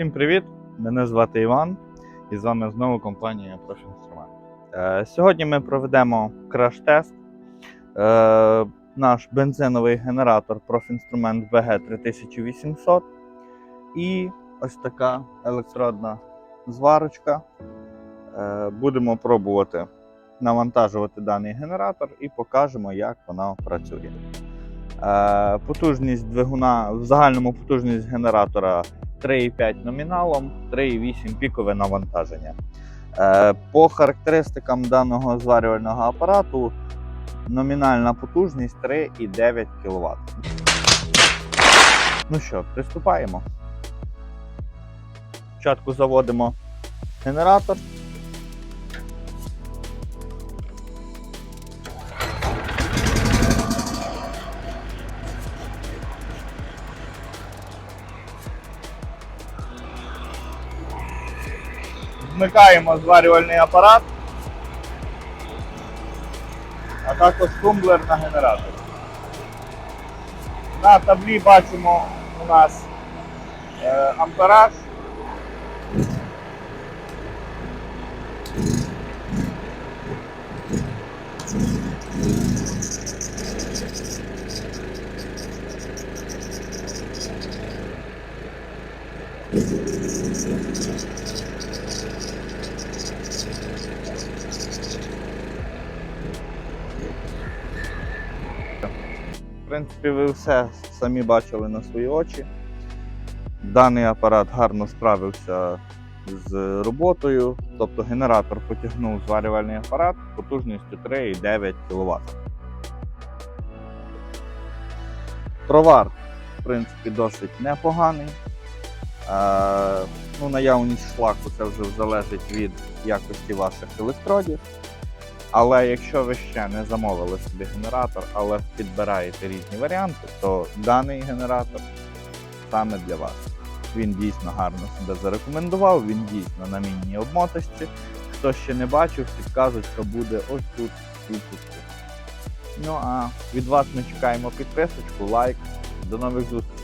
Всім привіт! Мене звати Іван і з вами знову компанія. Е, Сьогодні ми проведемо краш-тест. Е, Наш бензиновий генератор Профінструмент VG3800 і ось така електродна зварочка. Е, Будемо пробувати навантажувати даний генератор і покажемо, як вона працює. Е, Потужність двигуна, в загальному потужність генератора 3,5 номіналом, 3,8 пікове навантаження. Е, По характеристикам даного зварювального апарату номінальна потужність 3,9 кВт. Ну що, приступаємо. Спочатку заводимо генератор. Вмикаємо зварювальний апарат, а також тумблер на генератор. На таблі бачимо у нас е, ампераж. В принципі, ви все самі бачили на свої очі. Даний апарат гарно справився з роботою, тобто генератор потягнув зварювальний апарат потужністю 3,9 кВт. Товар, в принципі, досить непоганий. Ну, наявність шлаку це вже залежить від якості ваших електродів. Але якщо ви ще не замовили собі генератор, але підбираєте різні варіанти, то даний генератор саме для вас. Він дійсно гарно себе зарекомендував, він дійсно на мінній обмоточці. Хто ще не бачив, підказочка буде ось тут і тут. Ну а від вас ми чекаємо підписочку, лайк. До нових зустрічей!